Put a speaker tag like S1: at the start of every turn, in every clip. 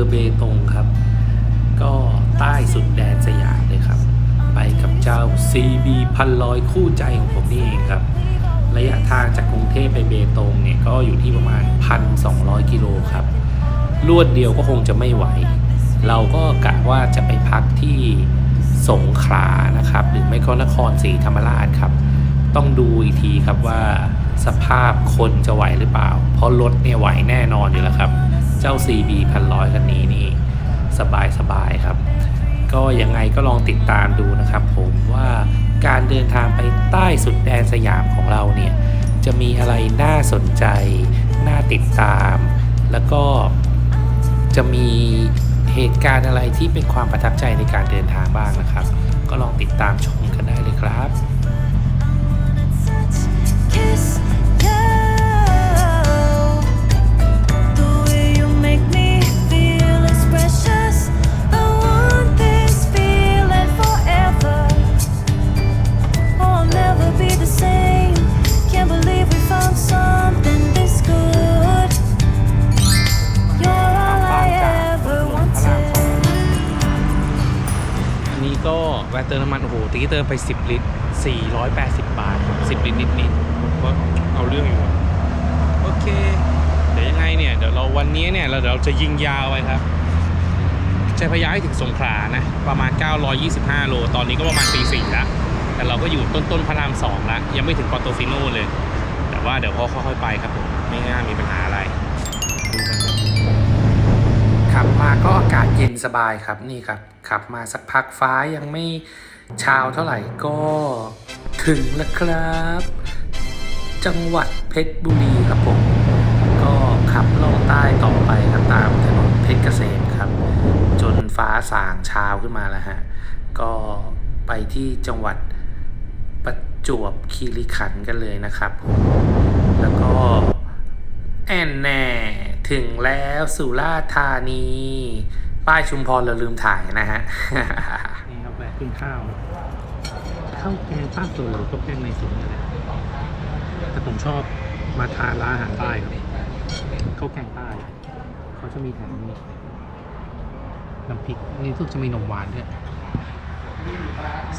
S1: อเภอเบตงครับ ก็ใต้สุดแดนสยามเลยครับ ไปกับเจ้า CB พันลอยคู่ใจของผมนี่เองครับ ระยะทางจากกรุงเทพไปเบตงเนี่ยก็อยู่ที่ประมาณ 1,200 กิโลครับรวดเดียวก็คงจะไม่ไหว เราก็กะว่าจะไปพักที่สงขลานะครับ หรือไม่ก็นครศรีธรรมราชครับ ต้องดูอีกทีครับว่าสภาพคนจะไหวหรือเปล่า เพราะรถเนี่ยไหวแน่นอนอยู่แล้วครับ เจ้า CB พันร้อยคันนี้นี่สบายสบายครับ ก็ยังไงก็ลองติดตามดูนะครับผมว่าการเดินทางไปใต้สุดแดนสยามของเราเนี่ย จะมีอะไรน่าสนใจ น่าติดตาม แล้วก็จะมีเหตุการณ์อะไรที่เป็นความประทับใจในการเดินทางบ้างนะครับ ก็ลองติดตามชมกันได้เลยครับ ก็แวะเติมน้ำมันโอ้โหตีเติมไป 10 ลิตร 480 บาท 10 ลิตรนิดๆก็เอาเรื่องอยู่โอเค เดี๋ยวยังไงเนี่ยเดี๋ยวเราวันนี้เนี่ยเราเดี๋ยวเราจะยิงยาวไปครับใจพยาให้ถึงสงขลานะ ประมาณ 925 โล ตอนนี้ก็ประมาณตีสี่ล้วแต่เราก็อยู่ต้นต้นๆพระรามสองล้วยังไม่ถึงปอโตฟิโนเลย แต่ว่าเดี๋ยวพอค่อยๆไปครับผมไม่น่ามีปัญหา ขับมาก็อากาศเย็นสบายครับนี่ครับขับมาสักพักฟ้ายังไม่เช้าเท่าไหร่ก็ถึงแล้วครับ จังหวัดเพชรบุรีครับผมก็ขับล่องใต้ต่อไปครับตามถนนเพชรเกษมครับ จนฟ้าสางเช้าขึ้นมาแล้วฮะก็ไปที่จังหวัดประจวบคีรีขันธ์กันเลยนะครับผมแล้วก็แอนแน่ ถึงแล้วสุราษฎร์ธานี ป้ายชุมพรเราลืมถ่ายนะฮะ นี่ครับแวะกินข้าว ข้าวแกงป้าโซหรือข้าวแกงในสวนนี่แหละแต่ผมชอบมาทานร้านอาหารใต้ครับข้าวแกงใต้เขาจะมีแถมนี่น้ำพริกนี่ทุกจะมีนมหวานด้วย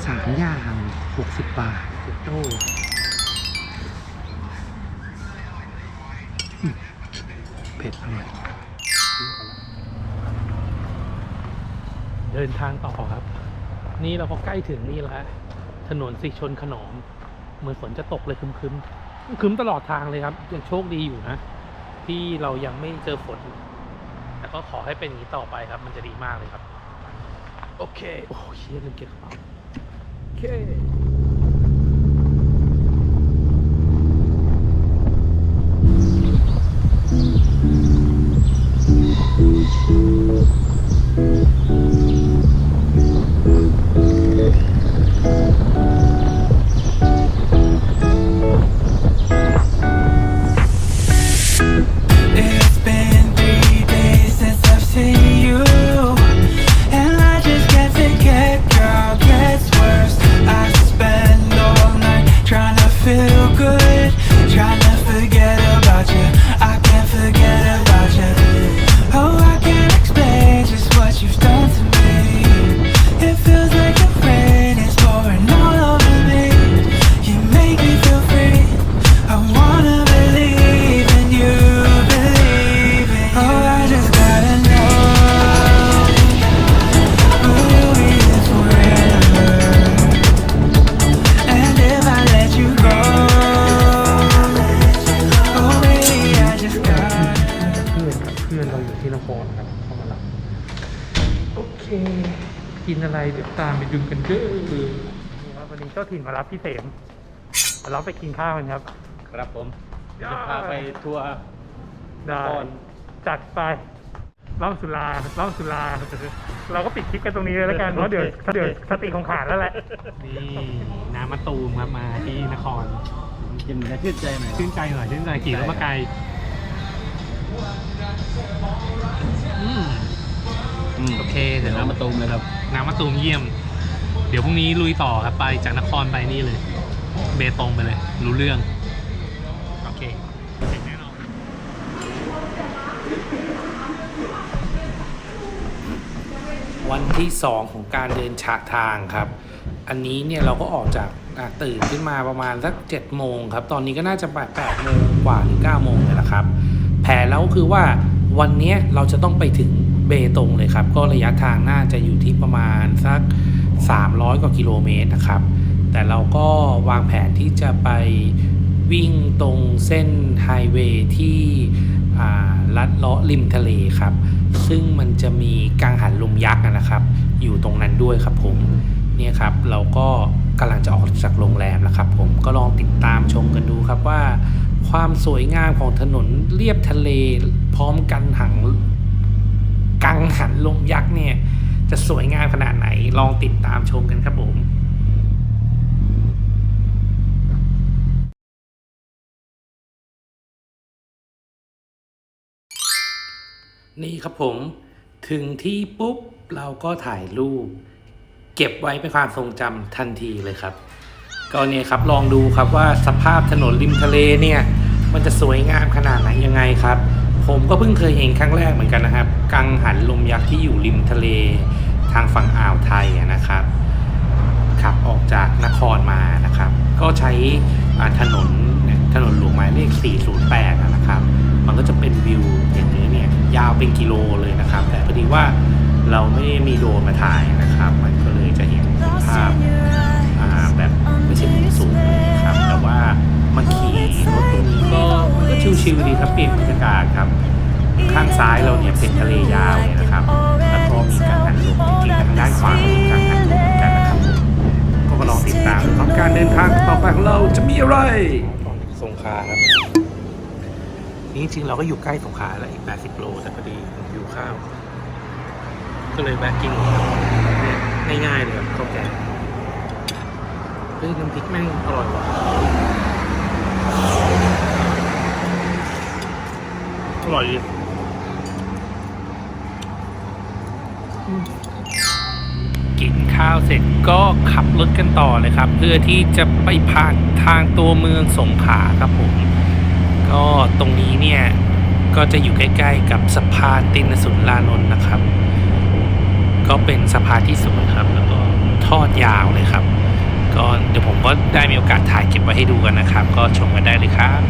S1: สามอย่างหกสิบบาทเจ็ดโต้ เผ็ดเดินทางต่อครับ นี่เราก็ใกล้ถึงนี่แล้วถนนสีชนขนอมเหมือนฝนจะตกเลยครึมคึมตลอดทางเลยครับยังโชคดีอยู่นะ ที่เรายังไม่เจอฝนแต่ก็ขอให้เป็นอย่างนี้ต่อไปครับ มันจะดีมากเลยครับ โอเค โอ้เชี่ยลืมเก็บกระเป๋าโอเค
S2: feel good, trying to forget about you. I
S1: จ้าถิ่นมารับพี่เสมมารับไปกินข้าวกันครับ
S3: ครับผมเดี๋ยวจะพาไปทัวร์
S1: ได้
S3: นคร
S1: จัดไปเล่าสุราเล่าสุรา เราก็ปิดคลิปกันตรงนี้เลยแล้วกัน เพราะเดี๋ยวเดี๋ยวสติของขาดแล้วแหละ นี่น้ำมะตูมครับมาที่นคร
S3: กินจะชื่นใจหน่อย
S1: ชื่นใจหน่อยชื่นใจขี่รถมาไกลอืม
S3: อืม
S1: โอเคเดี๋
S3: เดี๋
S1: ย
S3: ยววน้ำมะตูมเลยครับ
S1: น้ำมะตูมเยี่ยม เดี๋ยวพรุ่งนี้ลุยต่อครับไปจากนครไปนี่เลย เบตงไปเลย รู้เรื่อง โอเค
S4: วันที่สองของการเดินฉากทางครับ อันนี้เนี่ยเราก็ออกจากตื่นขึ้นมาประมาณสักเจ็ดโมงครับ ตอนนี้ก็น่าจะแปดโมงกว่าหรือเก้าโมงเลยละครับ แผนแล้วคือว่าวันนี้เราจะต้องไปถึงเบตงเลยครับ ก็ระยะทางน่าจะอยู่ที่ประมาณสัก 300 กว่ากิโลเมตรนะครับ แต่เราก็วางแผนที่จะไปวิ่งตรงเส้นไฮเวย์ที่ลัดเลาะริมทะเลครับ ซึ่งมันจะมีกังหันลมยักษ์นะครับ อยู่ตรงนั้นด้วยครับผมเนี่ยครับเราก็กำลังจะออกจากโรงแรมแล้วครับผมก็ลองติดตามชมกันดูครับว่า ความสวยงามของถนนเลียบทะเล พร้อมกันหังกังหันลมยักษ์เนี่ย จะสวยงามขนาดไหนลองติดตามชมกันครับผมนี่ครับผมถึงที่ปุ๊บเราก็ถ่ายรูป เก็บไว้เป็นความทรงจำทันทีเลยครับ ก็เนี่ยครับลองดูครับว่าสภาพถนนริมทะเลเนี่ย มันจะสวยงามขนาดไหนยังไงครับ ผมก็เพิ่งเคยเห็นครั้งแรกเหมือนกันนะครับ กังหันลมยักษ์ที่อยู่ริมทะเล ทางฝั่งอ่าวไทยนะครับขับออกจากนครมานะครับ ก็ใช้ถนนถนนหลวงหมายเลข 408 นะครับ มันก็จะเป็นวิวอย่างนี้เนี่ยยาวเป็นกิโลเลยนะครับ แต่พอดีว่าเราไม่ได้มีโดรนมาถ่ายนะครับ มันก็เลยจะเห็นภาพาแบบไม่ใช่มุมสูงเลยครับ แต่ว่ามาขี่รถตรงนี้ก็มันก็ชิวๆดีครับเปลี่ยนบรรยากาศครับ ข้างซ้ายเราเนี่ยเป็นทะเลยาวเลยนะครับ็มีกังหันลมจริงๆทางด้านขวามีกังหันลมกันนะครับก็มาลองติดตามครับการเดินทางต่อไปของเราจะมีอะไรสงขลาครับนี่จริงๆเราก็อยู่ใกล้สงขลาแล้วอีก 80 โล แต่พอดีผมอยู่ข้าว ก็เลยแวะกินเนี่ยง่ายๆเลยครับข้าวแกงเฮ้ยน้ำพริกแม่งอร่อยว่ะอร่อยดีอืม กินข้าวเสร็จก็ขับรถกันต่อเลยครับ เพื่อที่จะไปผ่านทางตัวเมืองสงขลาครับผม ก็ตรงนี้เนี่ย ก็จะอยู่ใกล้ๆกับสะพานตินสุนลานนท์นะครับ ก็เป็นสะพานที่สวยครับ แล้วก็ทอดยาวเลยครับ ก็เดี๋ยวผมก็ได้มีโอกาสถ่ายเก็บไว้ให้ดูกันนะครับ ก็ชมกันได้เลยครับ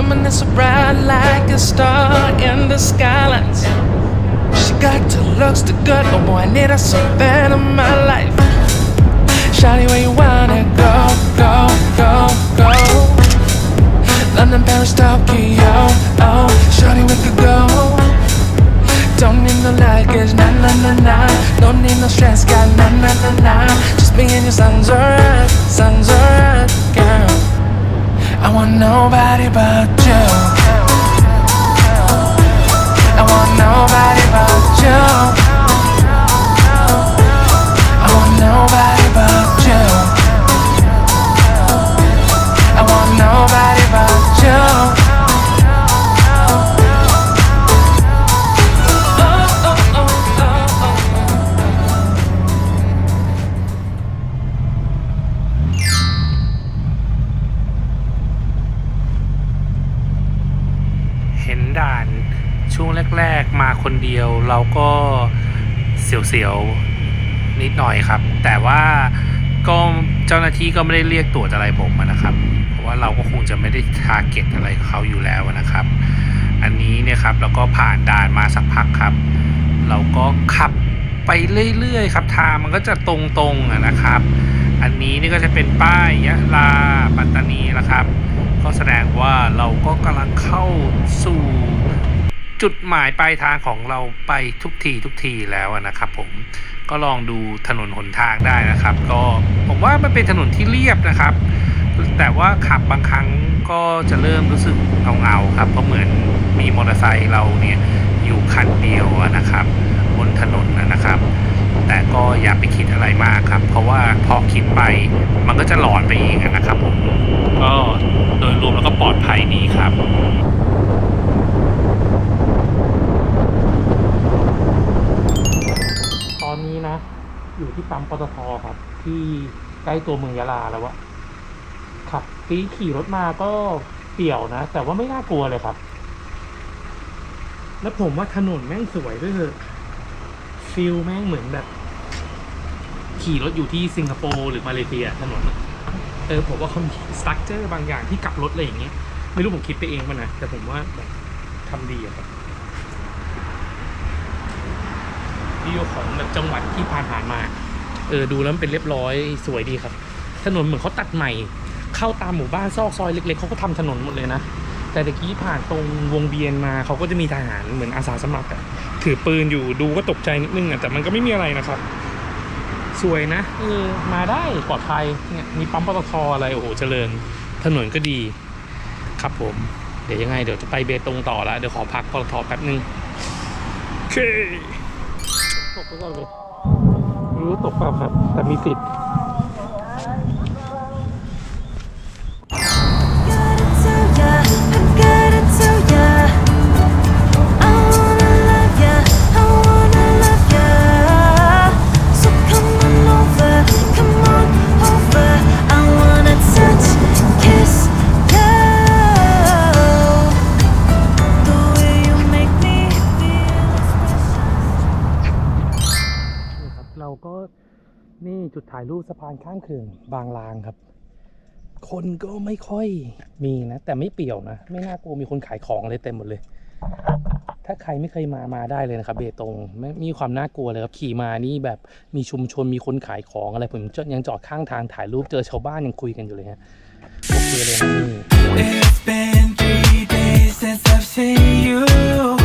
S5: she illuminates so bright like a star in the skylines. She got the looks, the good, oh boy, I need her so bad in my life. Shawty, where you wanna go, go, go, go? London, Paris, Tokyo, oh, shawty, we could go. Don't need no luggage, nah nah nah nah. Don't need no stress, got nah nah nah nah. Just me and your son's alright, son's alright, want nobody but you.
S4: เสียวๆนิดหน่อยครับ แต่ว่าก็เจ้าหน้าที่ก็ไม่ได้เรียกตรวจอะไรผมนะครับ เพราะว่าเราก็คงจะไม่ได้ทาร์เก็ตอะไรเขาอยู่แล้วนะครับ อันนี้เนี่ยครับเราก็ผ่านด่านมาสักพักครับ เราก็ขับไปเรื่อยๆครับทางมันก็จะตรงๆนะครับ อันนี้นี่ก็จะเป็นป้ายยะลาปัตตานีนะครับ ก็แสดงว่าเราก็กำลังเข้าสู่ จุดหมายปลายทางของเราไปทุกทีทุกทีแล้วนะครับผมก็ลองดูถนนหนทางได้นะครับ ก็ผมว่ามันเป็นถนนที่เรียบนะครับ แต่ว่าขับบางครั้งก็จะเริ่มรู้สึกเงาๆครับเพราะเหมือนมีมอเตอร์ไซค์เราเนี่ยอยู่คันเดียวนะครับ บนถนนนะครับ แต่ก็อย่าไปคิดอะไรมากครับ เพราะว่าพอคิดไปมันก็จะหลอนไปเองนะครับผม
S1: ก็โดยรวมแล้วก็ปลอดภัยดีครับ อยู่ที่ปั๊มปตทครับ ที่ใกล้ตัวเมืองยะลาแล้ววะขับตีขี่รถมาก็เปี่ยวนะ แต่ว่าไม่น่ากลัวเลยครับ แล้วผมว่าถนนแม่งสวยด้วยเถอะฟิลแม่งเหมือนแบบ ขี่รถอยู่ที่สิงคโปร์หรือมาเลเซียถนนเออผมว่าเขามีสตั๊กเจอร์บางอย่างที่กลับรถอะไรอย่างเงี้ยไม่รู้ผมคิดไปเองป่ะนะแต่ผมว่าแบบทำดีอะครับ วิวของแบบจังหวัดที่ผ่านผ่านๆมา เออดูแล้วมันเป็นเรียบร้อยสวยดีครับ ถนนเหมือนเขาตัดใหม่ เข้าตามหมู่บ้านซอกซอยเล็กๆเขาก็ทำถนนหมดเลยนะ แต่ตะกี้ผ่านตรงวงเวียนมาเขาก็จะมีทหารเหมือนอาสาสมัครอะถือปืนอยู่ดูก็ตกใจนิดนึงอะแต่มันก็ไม่มีอะไรนะครับ สวยนะเออมาได้ปลอดภัยเนี่ยมีปั๊มปตทอะไรโอ้โหเจริญ ถนนก็ดี ครับผม เดี๋ยวยังไงเดี๋ยวจะไปเบตงต่อละเดี๋ยวขอพักปตทแป๊บนึงโไปก่อนเลยไม่รู้ตกเปล่าครับ แต่มีสิทธิ์ จุดถ่ายรูปสะพานข้ามเขื่อนบางลางครับ คนก็ไม่ค่อยมีนะ แต่ไม่เปี่ยวนะ ไม่น่ากลัวมีคนขายของอะไรเต็มหมดเลย ถ้าใครไม่เคยมามาได้เลยนะครับ เบตงไม่มีความน่ากลัวเลยครับขี่มานี่แบบมีชุมชนมีคนขายของอะไรผมยังจอดข้างทางถ่ายรูปเจอชาวบ้านยังคุยกันอยู่เลยฮะโอเคเลยนะนี่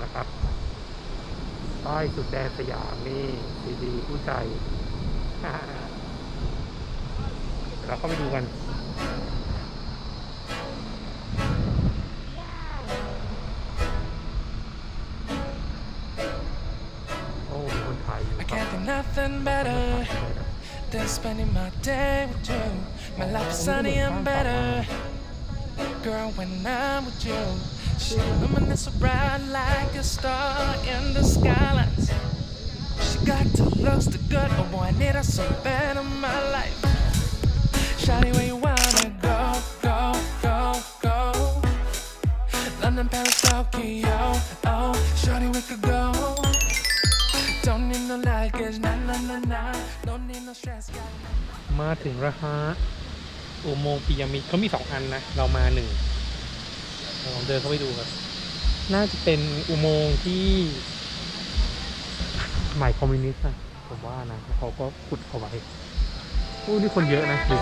S1: นี่ถึงแล้วครับป้ายสุดแดนสยามนี่ซีดีผู้ใจเราเข้าไปดูกันโอ้มีคนถ่ายอยู่ครับ
S5: can't think nothing better than spending my day with you. My life's sunny and better. Girl, when I'm with you, she luminous so bright like a star in the skylines. She got the looks, the good, oh boy, I need her so bad in my life. Shawty, where you wanna go, go, go, go? London, Paris, Tokyo, oh, Shawty, we could go. Don't need no luggage, na na na na. Don't need no stress, got
S1: มาถึงแล้วฮะอุโมงค์ปิยมิดเขามีสองอันนะ เรามาหนึ่ง ลองเดินเข้าไปดูครับ น่าจะเป็นอุโมงค์ที่สมัยคอมมิวนิสต์นะผมว่านะเขาก็ขุดเอาไว้โอ้นี่คนเยอะนะดู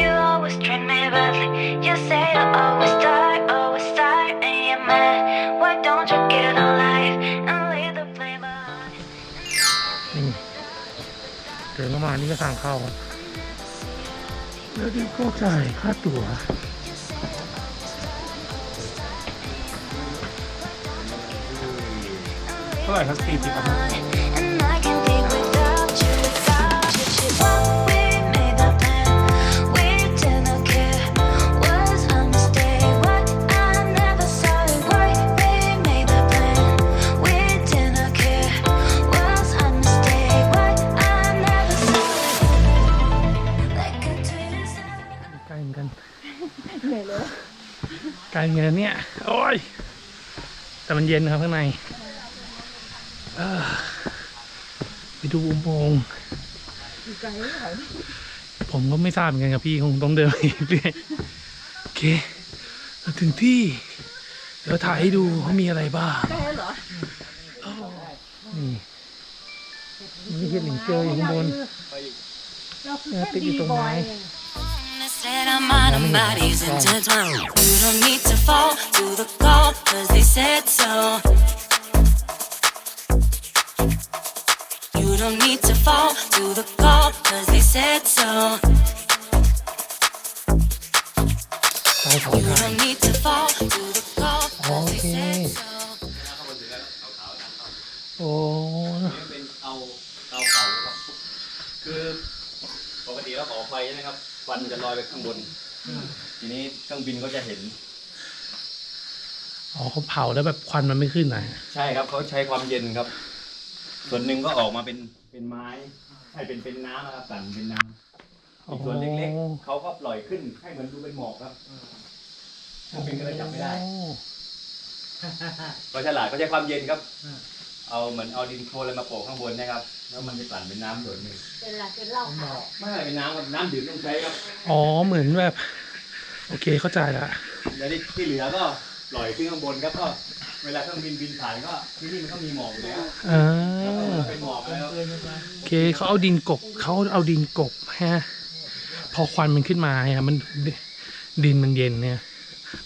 S6: You always treat me badly. You say you always die, always die, and you're mad. Why don't you get a life and leave the blame behind?
S1: นี่เดินเข้ามานี่ก็ทางเข้าครับแล้วนี่ก็จ่ายค่าตั๋ว ท่าไหร่ครับสี่สิบครับ
S6: And I can't be without you, without you. She thought we made a plan. We didn't care. Was a mistake. Why I'm never sorry. Why we made a plan. We didn't care. Was a mistake. Why I'm never sorry. Like a tweet is
S1: ไกลเหมือนกันเหนื่อย
S7: เลย
S1: ไกลเหมือนกันเนี่ย โอ้ย แต่มันเย็นนะครับข้างใน ดูอุโมงค์ผมก็ไม่ทราบเหมือนกันครับพี่คงต้องเดินไปเรื่อยโอเคเราถึงที่เดี๋ยวถ่ายให้ดูว่ามีอะไรบ้างใกล้เหรอนี่มีเห็ดหลิงเจออยู่ข้างบนเนี่ยติดอยู่ตรงไม้
S6: Said our mind and bodies intertwined. You don't need to fall to the call, cause they said so. Don't need to fall to the call, cause they said so.
S1: ตายสอง
S6: You
S1: ทาง
S6: don't need to fall to the call, cause they said so.
S1: โอ้
S3: เป็นเตาเตาเผาครับ คือปกติเราก่อไฟใช่ไหมครับควันจะลอยไปข้างบน ทีนี้เครื่องบินก็จะเห็น
S1: อ๋อเขาเผาแล้วแบบควันมันไม่ขึ้นนะ
S3: ใช่ครับเขาใช้ความเย็นครับ ส่วนหนึ่งก็ออกมาเป็นเป็นไม้ให้เป็นเป็นน้ำนะครับสั่นเป็นน้ำอีกส่วนเล็กๆเขาก็ปล่อยขึ้นให้เหมือนดูเป็นหมอกครับเครื่องบินก็เลยจับไม่ได้
S1: โอ้
S3: ก็ฉลาดเขาใช้ความเย็นครับ เอาเหมือนเอาดินโคลนอะไรมาโปะข้างบนนะครับ แล้วมันจะกลั่นเป็นน้ำส่วนหนึ่ง
S7: เป็นอะไรเป็นเหล้าขาว
S3: ไม่ใช่เป็นน้ำครับน้ำดื่มต้องใช้ครับ
S1: อ๋อเหมือนแบบ โอเคเข้าใจละ
S3: แล้วที่ที่เหลือก็ปล่อยขึ้นข้างบนครับก็ เวลาเครื่องบินบินผ่านก็ที่นี่มันก็มีหมอกอยู่แล้ว
S1: อ่า
S3: เป็นหมอกแล้ว
S1: โอเคเขาเอาดินกบเขาเอาดินกบฮะพอควันมันขึ้นมาเนี่ยมันดินมันเย็นเนี่ย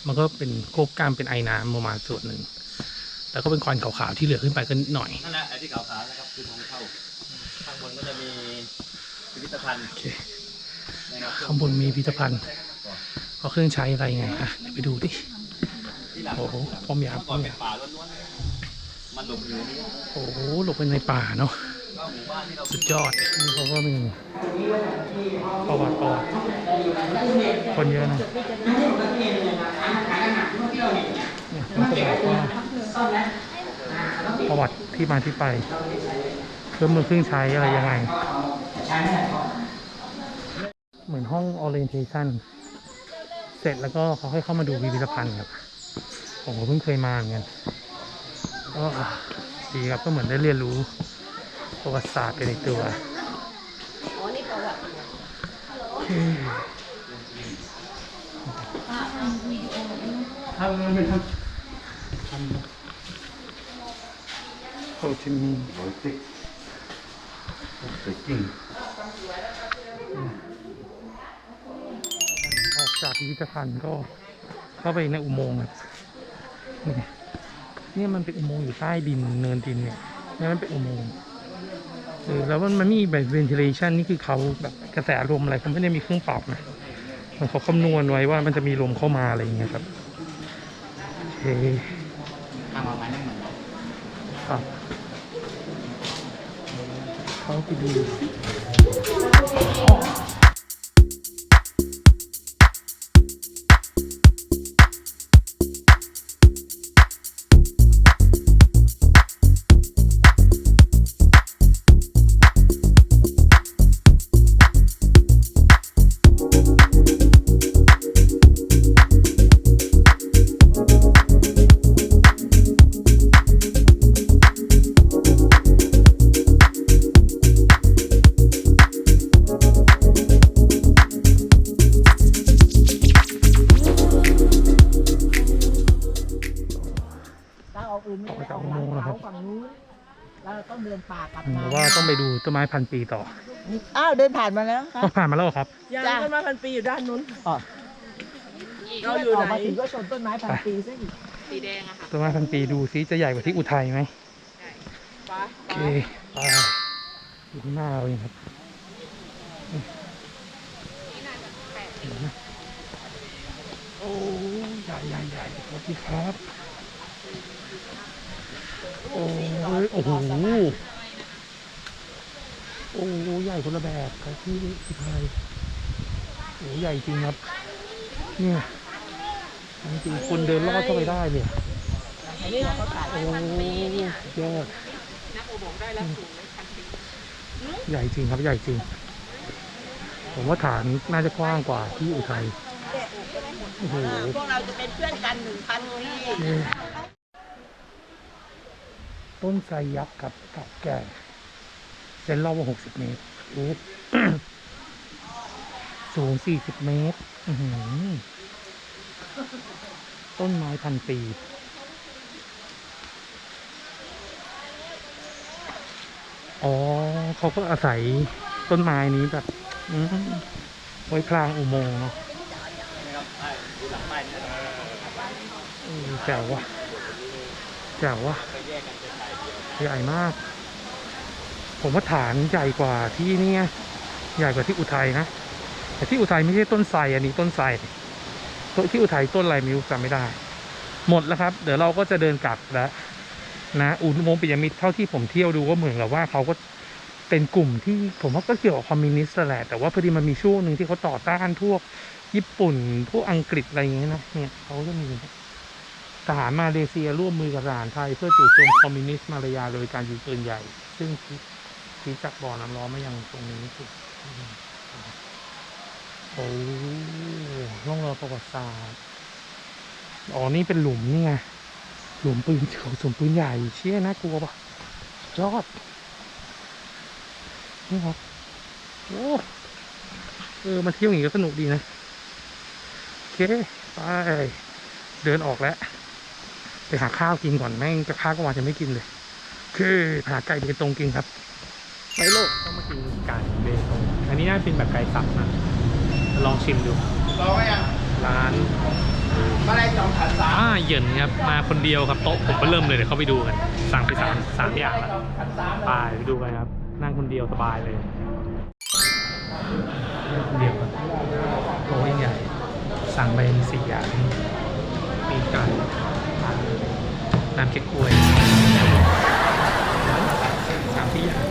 S1: มันก็เป็นควบกล้ามเป็นไอน้ำประมาณส่วนหนึ่งแล้วก็เป็นควันขาวๆที่เหลือขึ้นไปก็นิดหน่อย
S3: นั่นแหละไอ้ที่ขาวๆนะครับคือทางเข้าข้างบนก็จะมีพิพิธภัณฑ์
S1: โอเค
S3: นะครับ
S1: ข้างบนมีพิพิธภัณฑ์เขาเครื่องใช้อะไรไงอะเดี๋ยวไปดูดิ
S3: ที่หลัง
S1: โอ้โหป้อมยาม
S3: เมื่อก่อนเป็นป่าล้วนๆมันหลบอยู่ในนี้
S1: โอ้โหหลบไปในป่าเนาะ
S3: ก็หมู่บ้านที่เรา
S1: สุดยอดนี่เขาก็มีประวัติประวัติคนเยอะนะเนี่ยมันก็บอกว่าประวัติที่มาที่ไปเครื่องมือเครื่องใช้อะไรยังไง เหมือนห้อง orientation เสร็จแล้วก็เขาให้เข้ามาดูพิพิธภัณฑ์ครับ ผมก็เพิ่งเคยมาเหมือนกันก็ดีครับก็เหมือนได้เรียนรู้ประวัติศาสตร์ไปในตัว
S7: อ๋อนี่ประวัติ
S1: ทำมันเป็นทำโฮจิมินห์ออกจากพิพิธภัณฑ์ก็ เข้าไปในอุโมงค์นี่เนี่ยมันเป็นอุโมงค์อยู่ใต้ดินเนินดินเนี่ยนี่มันเป็นอุโมงค์เออแล้วมันมันมีแบบ ventilation นี่คือเขาแบบกระแสลมอะไรเขาไม่ได้มีเครื่องเป่านะมันเขาคำนวณไว้ว่ามันจะมีลมเข้ามาอะไรอย่างเงี้ยครับโอเค
S3: ทำมาไม้นั่งเหมือนเรา
S1: ครับเขาไปดู พันปีต่อ
S7: อ้าวเดินผ่านมาแล้วค่ะ
S1: ก็ผ่านมาแล้วเหรอครับ
S7: ยังต้นไม้พันปีอยู่ด้านนู้น
S1: อ๋อ
S7: เราอยู่ไหนมาถึงก็ชนต้นไม้พันปีซะอีก
S1: ต้นไม้พันปีดูซิจะใหญ่กว่าที่อุทัยไหม
S7: ไป
S1: โอเคไปอยู่ข้างหน้าเราเองครับเห็นไหมโอ้ใหญ่ใหญ่ใหญ่สวัสดีครับ โอ้ยโอ้โห โอ้โหใหญ่คนละแบบครับที่ที่ไทยโอ้โหใหญ่จริงครับ เนี่ยจริงๆคนเดินลอดเข้าไปได้เลย
S7: อันนี้เขาถ่าย
S1: โอ้ยอดใหญ่จริงครับใหญ่จริง ผมว่าฐานน่าจะกว้างกว่าที่อุทัยโอ้โห
S8: พวกเราจะเป็นเพื่อนกันหนึ่งพันปี
S1: ต้นไทรยักษ์กับเก่าแก่ เส้นรอบว่าหกสิบเมตรโอ้สูงสี่สิบเมตรต้นไม้พันปีอ๋อเขาก็อาศัยต้นไม้นี้แบบไว้พลางอุโมงค์เนาะแจ๋วว่ะแจ๋วว่ะใหญ่มาก ผมว่าฐานใหญ่กว่าที่นี่ใหญ่กว่าที่อุทัยนะแต่ที่อุทัยไม่ใช่ต้นไทรอันนี้ต้นไทรต้นที่อุทัยต้นอะไรไม่รู้จำไม่ได้ หมดแล้วครับ เดี๋ยวเราก็จะเดินกลับแล้วนะอุโมงค์ปิยมิตรเท่าที่ผมเที่ยวดูก็เหมือนกับว่าเขาก็เป็นกลุ่มที่ผมว่าก็เกี่ยวกับคอมมิวนิสต์แหละแต่ว่าพอดีมันมีช่วงหนึ่งที่เขาต่อต้านพวกญี่ปุ่นพวกอังกฤษอะไรอย่างเงี้ยนะเนี่ยเขาจะมีทหารมาเลเซียร่วมมือกับทหารไทย เพื่อจู่โจมคอมมิวนิสต์มาลายาโดยการยิงปืนใหญ่ ซึ่ง ชี้จากบ่อน้ำร้อนมายังตรงนี้สุดโอ้ร่องรอยประวัติศาสตร์อ๋อ นี่เป็นหลุมนี่ไง หลุมปืนเขาสมปืนใหญ่เชี่ยน่ากลัวปะยอด นี่ครับ โอ้ เออ มาเที่ยวอย่างนี้ก็สนุกดีนะ โอเค ไป เดินออกแล้ว ไปหาข้าวกินก่อนแม่งจะข้าวก็วันจะไม่กินเลย คือหาไก่เบตรงกินครับ ไปโลกต้องมากินไก่เบตงอันนี้น่าเป็นแบบไก่สับนะลองชิมดูร้านอ่าเหยินครับมาคนเดียวครับโต๊ะผมก็เริ่มเลยเดี๋ยวเข้าไปดูกันสั่งไปสามสามอย่างแล้วไปไปดูกันครับ นั่งคนเดียวสบายเลยนั่งคนเดียวครับโต๊ะใหญ่สั่งไปสี่อย่างมีไก่น้ำเก๊กฮวยสามที่อย่าง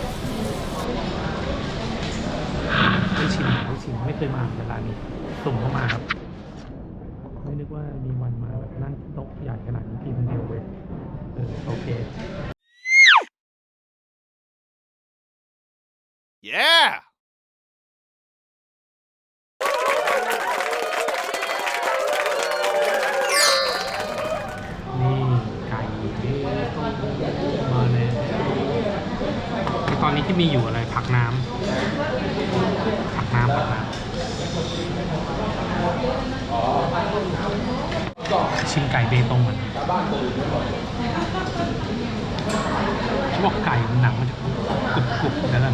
S1: ไม่ชิมไม่ชิมไม่เค ยมาเวลานี้สุ่มเข้ามาครับ ไม่นึกว่ามีวันมาแบบนั่งโต๊ะใหญ่ขนาดนี้กินคนเดียวเว้ยเออโอเค
S9: Yeah!
S1: ชิมไก่เบตงก่อนเขาบอกไก่หนังมันจะกรุบกรุบๆแล้วนะ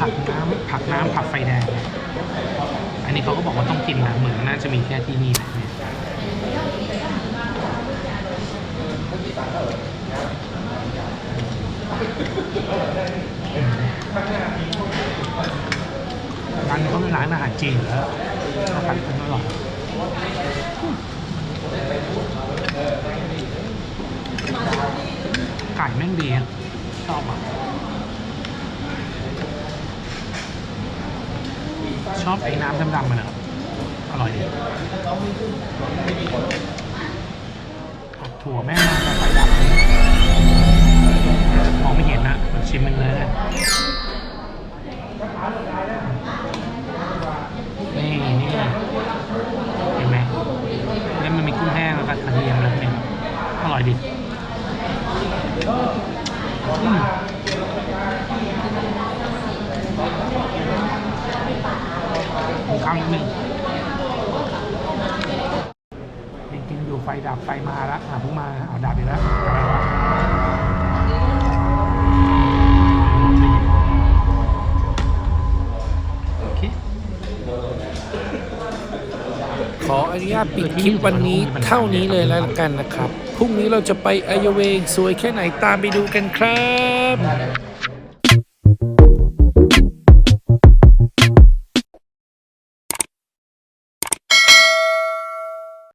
S1: ผักน้ำผักน้ำผักไฟแดง อันนี้เขาก็บอกว่าต้องกินนะเหมือนน่าจะมีแค่ที่นี่แหละเนี่ยร้านนี้เขาเป็นร้านอาหารจีนแล้วอาหารเป็นอร่อยไก่แม่งดีอะชอบอะ ชอบไอ้น้ำดำๆมันอะอร่อยดีผักถั่วแม่งมาใส่ดำมองไม่เห็นนะมันชิมมันเลยนะ
S4: ปิดคลิปวันนี้เท่านี้เลยแล้วกันนะครับ พรุ่งนี้เราจะไปอายเวงสวยแค่ไหนตามไปดูกันครับ